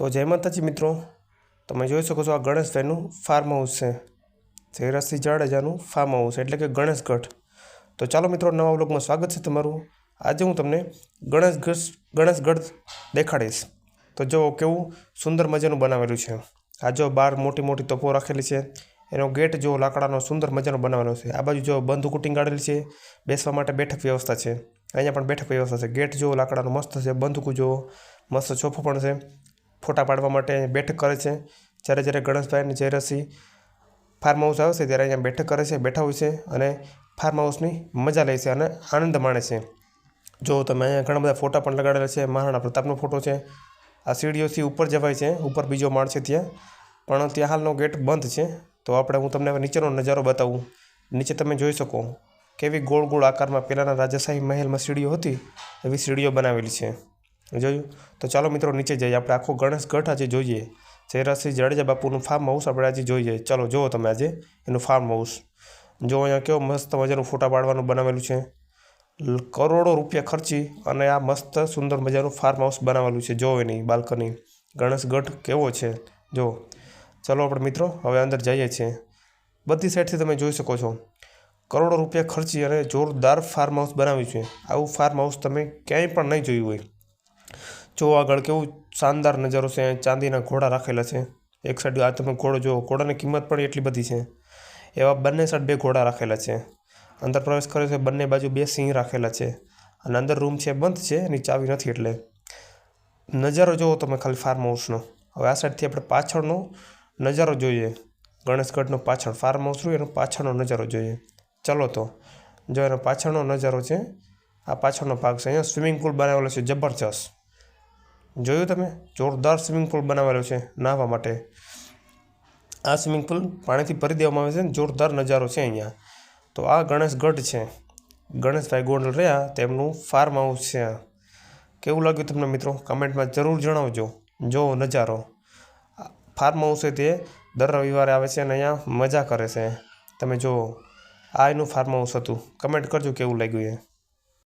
તો જય માતાજી મિત્રો, તમે જોઈ શકો છો આ ગણેશભાઈનું ફાર્મ હાઉસ છે. જયરાજસિંહ જાડેજાનું ફાર્મ હાઉસ એટલે કે ગણેશગઢ તો ચાલો મિત્રો, નવા બ્લોગમાં સ્વાગત છે તમારું. આજે હું તમને ગણેશગઢ ગણેશગઢ દેખાડીશ. તો જો કેવું સુંદર મજાનું બનાવેલું છે. આ જો બહાર મોટી મોટી તોપો રાખેલી છે, એનો ગેટ જો લાકડાનો સુંદર મજાનો બનાવેલો છે. આ બાજુ જો બંધ કુટિંગ કાઢેલી છે, બેસવા માટે બેઠક વ્યવસ્થા છે. અહીંયા પણ બેઠક વ્યવસ્થા છે. ગેટ જો લાકડાનો મસ્ત છે બંદૂક જો મસ્ત ચોફો પણ છે. ફોટા પાડવા માટે બેઠક કરે છે. જ્યારે જ્યારે ગણેશભાઈ અને જયરસિંહ ફાર્મ હાઉસ આવે ત્યારે અહીંયા બેઠક કરે છે, બેઠા હોય છે અને ફાર્મ હાઉસની મજા લે છે અને આનંદ માણે છે. જો તમે અહીંયા ઘણા બધા ફોટા પણ લગાડેલા છે, મહારાણા પ્રતાપનો ફોટો છે. આ સીડીઓથી ઉપર જવાય છે, ઉપર બીજો માળ છે ત્યાં. પણ ત્યાં હાલનો ગેટ બંધ છે. તો આપણે હું તમને નીચેનો નજારો બતાવું. નીચે તમે જોઈ શકો કેવી ગોળ ગોળ આકારમાં પહેલાંના રાજાશાહી મહેલમાં સીડીઓ હતી, એવી સીડીઓ બનાવેલી છે. જોયું? તો ચાલો મિત્રો નીચે જઈએ. આપણે આખો ગણેશગઢ આજે જોઈએ. જયરાજસિંહ જાડેજા બાપુનું ફાર્મ હાઉસ આપણે આજે જોઈએ. ચાલો, જુઓ તમે આજે એનું ફાર્મ હાઉસ જો અહીંયા કેવો મસ્ત મજાનું ફોટા પાડવાનું બનાવેલું છે. કરોડો રૂપિયા ખર્ચી અને આ મસ્ત સુંદર મજાનું ફાર્મ હાઉસ બનાવેલું છે. જોવો એની બાલ્કની ગણેશગઢ કેવો છે? જો ચલો આપણે મિત્રો હવે અંદર જઈએ છીએ. બધી સાઈડથી તમે જોઈ શકો છો. કરોડો રૂપિયા ખર્ચી અને જોરદાર ફાર્મ હાઉસ બનાવ્યું છે. આવું ફાર્મ હાઉસ તમે ક્યાંય પણ નહીં જોયું હોય. જો આગળ કેવું શાનદાર નજારો છે. ચાંદીના ઘોડા રાખેલા છે. એક સાઈડ આ તમે ઘોડો જુઓ, ઘોડાની કિંમત પણ એટલી બધી છે. એવા બંને સાઈડ બે ઘોડા રાખેલા છે. અંદર પ્રવેશ કર્યો છે, બંને બાજુ બે સિંહ રાખેલા છે. અને અંદર રૂમ છે, બંધ છે, એની ચાવી નથી એટલે. નજારો જુઓ તમે ખાલી ફાર્મ હાઉસનો હવે આ સાઈડથી આપણે પાછળનો નજારો જોઈએ. ગણેશગઢનો પાછળ ફાર્મ હાઉસ રહ્યું, એનો પાછળનો નજારો જોઈએ. ચલો તો. જો એનો પાછળનો નજારો છે, આ પાછળનો ભાગ છે. અહીંયા સ્વિમિંગ પુલ બનાવેલો છે, જબરજસ્ત. જોયું તમે? જોરદાર સ્વિમિંગ પુલ બનાવેલો છે નાહવા માટે. આ સ્વિમિંગ પુલ પાણીથી ભરી દેવામાં આવે છે ને જોરદાર નજારો છે અહીંયા. તો આ ગણેશગઢ છે. ગણેશભાઈ ગોંડલ રહ્યા, તેમનું ફાર્મ હાઉસ છે કેવું લાગ્યું તમને મિત્રો? કમેન્ટમાં જરૂર જણાવજો. જો નજારો. ફાર્મ હાઉસ તે દર રવિવારે આવે છે અને અહીંયા મજા કરે છે. તમે જુઓ, આ એનું ફાર્મ હાઉસ હતું. કમેન્ટ કરજો કેવું લાગ્યું એ.